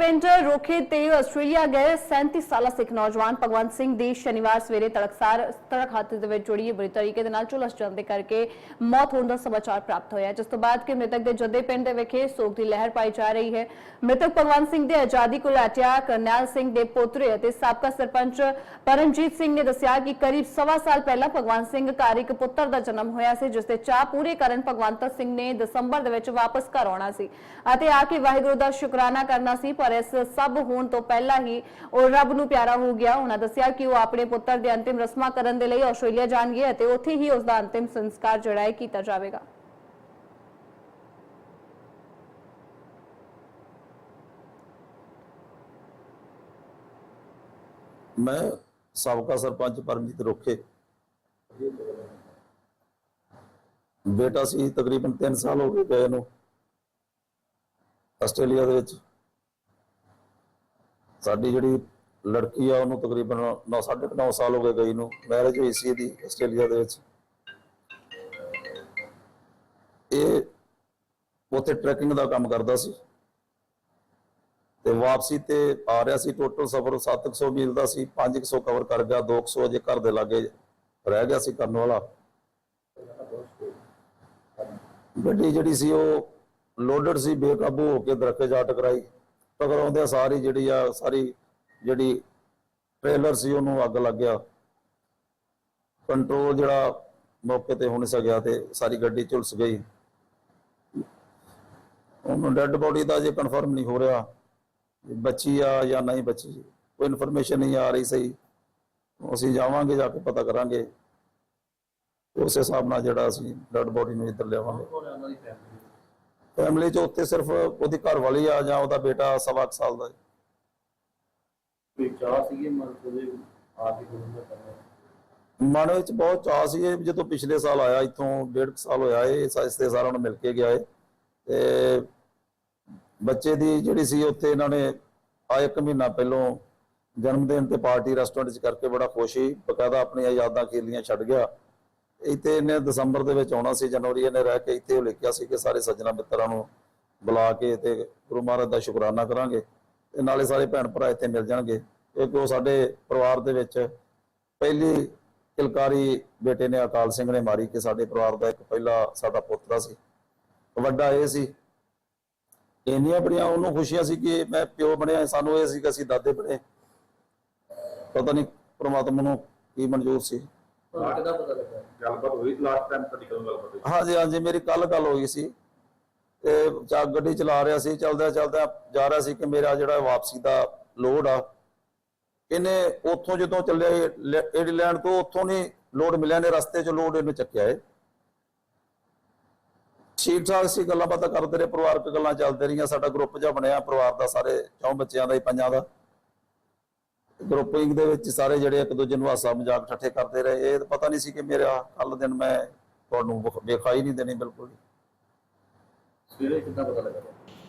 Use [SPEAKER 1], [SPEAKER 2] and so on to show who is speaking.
[SPEAKER 1] ਪਿੰਡ ਰੋਖੇ ਤੇ ਆਸਟ੍ਰੇਲੀਆ ਗਏ 37 ਸਾਲਾ ਸਿੱਖ ਨੌਜਵਾਨ ਭਗਵੰਤ ਸਿੰਘ ਦੀ ਸ਼ਨੀਵਾਰ ਸਵੇਰੇ ਤੜਕਸਾਰ ਤੜਕ ਹਾਦਸੇ ਦੇ ਵਿੱਚ ਜੁੜੀ ਬੁਰੀ ਤਰੀਕੇ ਦੇ ਨਾਲ ਝੁਲਸ ਜਾਣ ਦੇ ਕਰਕੇ ਮੌਤ ਹੋਣ ਦਾ ਸਮਾਚਾਰ ਪ੍ਰਾਪਤ ਹੋਇਆ ਜਿਸ ਤੋਂ ਬਾਅਦ ਕਿ ਮ੍ਰਿਤਕ ਦੇ ਜੱਦੇ ਪਿੰਡ ਦੇ ਵਿਖੇ ਸੋਗ ਦੀ ਲਹਿਰ ਪਾਈ ਜਾ ਰਹੀ ਹੈ। ਮ੍ਰਿਤਕ ਭਗਵੰਤ ਸਿੰਘ ਦੇ ਆਜ਼ਾਦੀ ਕੁਲਾਟਿਆ ਕਰਨੈਲ ਸਿੰਘ ਦੇ ਪੋਤਰੇ ਅਤੇ ਸਾਬਕਾ ਸਰਪੰਚ ਪਰਮਜੀਤ ਸਿੰਘ ਨੇ ਦੱਸਿਆ ਕਿ ਕਰੀਬ ਸਵਾ ਸਾਲ ਪਹਿਲਾਂ ਭਗਵੰਤ ਸਿੰਘ ਘਰ ਇੱਕ ਪੁੱਤਰ ਦਾ ਜਨਮ ਹੋਇਆ ਸੀ, ਜਿਸ ਦੇ ਚਾਹ ਪੂਰੇ ਕਰਨ ਭਗਵੰਤ ਸਿੰਘ ਨੇ ਦਸੰਬਰ ਦੇ ਵਿੱਚ ਵਾਪਸ ਘਰ ਆਉਣਾ ਸੀ ਅਤੇ ਆ ਕੇ ਵਾਹਿਗੁਰੂ ਦਾ ਸ਼ੁਕਰਾਨਾ ਕਰਨਾ ਸੀ, ਪਰ ਇਸ ਸਭ ਹੋਣ ਤੋਂ ਪਹਿਲਾਂ ਹੀ ਉਹ ਰੱਬ ਨੂੰ ਪਿਆਰਾ ਹੋ ਗਿਆ। ਉਹਨਾਂ ਦੱਸਿਆ ਕਿ ਉਹ ਆਪਣੇ ਪੁੱਤਰ ਦੇ ਅੰਤਿਮ ਰਸਮਾਂ ਕਰਨ ਦੇ ਲਈ ਆਸਟ੍ਰੇਲੀਆ ਜਾਣਗੇ ਅਤੇ ਉੱਥੇ ਹੀ ਉਸ ਦਾ ਅੰਤਿਮ ਸੰਸਕਾਰ ਜਿਹੜਾ ਹੈ ਕੀਤਾ ਜਾਵੇਗਾ।
[SPEAKER 2] ਮੈਂ ਸਾਬਕਾ ਸਰਪੰਚ ਪਰਮਜੀਤ ਰੋਖੇ। ਬੇਟਾ ਸੀ ਤਕਰੀਬਨ 3 ਸਾਲ ਹੋ ਗਏ ਗਏ ਨੂੰ। ਆਸਟ੍ਰੇਲੀਆ ਦੇ ਵਿੱਚ। ਸਾਡੀ ਜਿਹੜੀ ਲੜਕੀ ਆ, ਉਹਨੂੰ ਤਕਰੀਬਨ 9 9.5 ਸਾਲ ਹੋ ਗਏ ਗਈ ਨੂੰ ਮੈਰਿਜ ਹੋਈ ਸੀ ਇਹਦੀ ਆਸਟ੍ਰੇਲੀਆ ਦੇ ਵਿੱਚ। ਇਹ ਉੱਥੇ ਟਰੈਕਿੰਗ ਦਾ ਕੰਮ ਕਰਦਾ ਸੀ ਤੇ ਵਾਪਸੀ ਤੇ ਆ ਰਿਹਾ ਸੀ। ਟੋਟਲ ਸਫ਼ਰ 700 ਮੀਲ ਦਾ ਸੀ 500 ਕਵਰ ਕਰ ਗਿਆ 200 ਅਜੇ ਘਰ ਦੇ ਲਾਗੇ ਰਹਿ ਗਿਆ ਸੀ ਕਰਨ ਵਾਲਾ। ਗੱਡੀ ਜਿਹੜੀ ਸੀ ਉਹ ਲੋਡਡ ਸੀ, ਬੇਕਾਬੂ ਹੋ ਕੇ ਦਰਖਤ ਜਾ ਟਕਰਾਈ ਟਕਰਾਉਂਦਿਆਂ ਸਾਰੀ ਜਿਹੜੀ ਆ, ਸਾਰੀ ਜਿਹੜੀ ਟ੍ਰੇਲਰ ਸੀ, ਉਹਨੂੰ ਅੱਗ ਲੱਗ ਗਿਆ। ਕੰਟਰੋਲ ਜਿਹੜਾ ਮੌਕੇ ਤੇ ਹੋ ਨਹੀਂ ਸਕਿਆ ਤੇ ਸਾਰੀ ਗੱਡੀ ਝੁਲਸ ਗਈ। ਉਹਨੂੰ ਡੈੱਡ ਬੋਡੀ ਦਾ ਜੇ ਕਨਫਰਮ ਨਹੀਂ ਹੋ ਰਿਹਾ ਬੱਚੀ ਆ ਜਾਂ ਨਹੀਂ ਬੱਚੀ, ਕੋਈ ਇਨਫੋਰਮੇਸ਼ਨ ਨਹੀਂ ਆ ਰਹੀ ਸਹੀ। ਅਸੀਂ ਜਾਵਾਂਗੇ, ਜਾ ਕੇ ਪਤਾ ਕਰਾਂਗੇ। ਉਸੇ ਹਿਸਾਬ ਨਾਲ ਜਿਹੜਾ ਅਸੀਂ ਡੈਡ ਬੋਡੀ ਨੂੰ ਇੱਧਰ ਲਿਆਵਾਂਗੇ। ਫੈਮਿਲੀ ਚ ਉੱਤੇ ਸਿਰਫ ਉਹਦੀ ਘਰ ਵਾਲੀ ਆ ਜਾਂ ਉਹਦਾ ਬੇਟਾ ਸਵਾ ਕੁ ਸਾਲ ਦਾ ਹੈ।
[SPEAKER 3] ਕੋਈ ਚਾਹ ਸੀਗੀ ਕਰਨਾ?
[SPEAKER 2] ਮਨ ਵਿੱਚ ਬਹੁਤ ਚਾਅ ਸੀ ਇਹ ਜਦੋਂ ਪਿਛਲੇ ਸਾਲ ਆਇਆ ਇੱਥੋਂ ਡੇਢ ਕੁ ਸਾਲ ਹੋਇਆ ਇਹ ਸਾਇਸਤੇ ਸਾਰਿਆਂ ਨੂੰ ਮਿਲ ਕੇ ਗਿਆ ਏ। ਤੇ ਬੱਚੇ ਦੀ ਜਿਹੜੀ ਸੀ ਉੱਥੇ ਇਹਨਾਂ ਨੇ ਆ ਇੱਕ ਮਹੀਨਾ ਪਹਿਲੋਂ ਜਨਮ ਦਿਨ ਤੇ ਪਾਰਟੀ ਰੈਸਟੋਰੈਂਟ 'ਚ ਕਰਕੇ ਬੜਾ ਖੁਸ਼ ਸੀ। ਬਕਾਇਦਾ ਆਪਣੀਆਂ ਯਾਦਾਂ ਖੇਲੀਆਂ ਛੱਡ ਗਿਆ। ਇੱਥੇ ਇਹਨੇ ਦਸੰਬਰ ਦੇ ਵਿੱਚ ਆਉਣਾ ਸੀ, ਜਨਵਰੀ ਇਹਨੇ ਰਹਿ ਕੇ ਇੱਥੇ ਉਹ ਲਿਖਿਆ ਸੀ ਕਿ ਸਾਰੇ ਸੱਜਣਾ ਮਿੱਤਰਾਂ ਨੂੰ ਬੁਲਾ ਕੇ ਤੇ ਗੁਰੂ ਮਹਾਰਾਜ ਦਾ ਸ਼ੁਕਰਾਨਾ ਕਰਾਂਗੇ ਤੇ ਨਾਲੇ ਸਾਰੇ ਭੈਣ ਭਰਾ ਇੱਥੇ ਮਿਲ ਜਾਣਗੇ। ਕਿਉਂਕਿ ਉਹ ਸਾਡੇ ਪਰਿਵਾਰ ਦੇ ਵਿੱਚ ਪਹਿਲੀ ਕਿਲਕਾਰੀ ਬੇਟੇ ਨੇ ਅਕਾਲ ਸਿੰਘ ਨੇ ਮਾਰੀ ਕਿ ਸਾਡੇ ਪਰਿਵਾਰ ਦਾ ਇੱਕ ਪਹਿਲਾ ਸਾਡਾ ਪੁੱਤਰਾ ਸੀ। ਵੱਡਾ ਇਹ ਸੀ। ਇੰਨੀਆਂ ਬੜੀਆਂ ਉਹਨੂੰ ਖੁਸ਼ੀਆਂ ਸੀ ਕਿ ਮੈਂ ਪਿਓ ਬਣਿਆ, ਸਾਨੂੰ ਇਹ ਸੀ ਕਿ ਅਸੀਂ ਦਾਦੇ ਬਣੇ। ਪਤਾ ਨਹੀਂ ਪ੍ਰਮਾਤਮਾ ਨੂੰ ਕੀ ਮਨਜ਼ੂਰ ਸੀ।
[SPEAKER 3] ਤੁਹਾਨੂੰ ਕਿੱਦਾਂ ਪਤਾ ਲੱਗਾ। ਗੱਲਬਾਤ ਹੋਈ ਲਾਸਟ ਟਾਈਮ ਤੁਹਾਡੀ ਕਦੋਂ ਗੱਲਬਾਤ ਹੋਈ?
[SPEAKER 2] ਹਾਂਜੀ ਹਾਂਜੀ, ਮੇਰੀ ਕੱਲ ਗੱਲ ਹੋਈ ਸੀ ਤੇ ਚਾ ਗੱਡੀ ਚਲਾ ਰਿਹਾ ਸੀ, ਚਲਦਿਆਂ ਚਲਦਿਆਂ ਜਾ ਰਿਹਾ ਸੀ ਕਿ ਮੇਰਾ ਜਿਹੜਾ ਵਾਪਸੀ ਦਾ ਲੋਡ ਆ, ਇਹਨੇ ਉੱਥੋਂ ਜਦੋਂ ਚੱਲਿਆ ਏਡੀਲੈਂਡ ਤੋਂ ਉੱਥੋਂ ਨਹੀਂ ਲੋਡ ਮਿਲਿਆ ਨੇ ਰਸਤੇ 'ਚ ਲੋਡ ਇਹਨੂੰ ਚੱਕਿਆ ਏ ਠੀਕ ਠਾਕ ਸੀ, ਗੱਲਾਂ ਬਾਤਾਂ ਕਰਦੇ ਰਹੇ, ਪਰਿਵਾਰਕ ਗੱਲਾਂ ਚੱਲਦੇ ਰਹੀਆਂ, ਸਾਡਾ ਗਰੁੱਪ ਜਿਹਾ ਬਣਿਆ, ਪਰਿਵਾਰ ਦਾ ਸਾਰੇ ਚੌਂ ਬੱਚਿਆਂ ਦਾ ਹੀ, ਪੰਜਾਂ ਦਾ। ਗਰੁੱਪਿੰਗ ਦੇ ਵਿੱਚ ਸਾਰੇ ਜਿਹੜੇ ਇੱਕ ਦੂਜੇ ਨੂੰ ਹਾਸਾ ਮਜ਼ਾਕ ਠੱਠੇ ਕਰਦੇ ਰਹੇ। ਇਹ ਪਤਾ ਨਹੀਂ ਸੀ ਕਿ ਮੇਰਾ ਕੱਲ ਦਿਨ ਮੈਂ ਤੁਹਾਨੂੰ ਵਿਖ- ਵਿਖਾਈ ਨਹੀਂ ਦੇਣੀ ਬਿਲਕੁਲ
[SPEAKER 3] ਸਵੇਰੇ ਕਿੱਦਾਂ ਪਤਾ ਲੱਗਾ?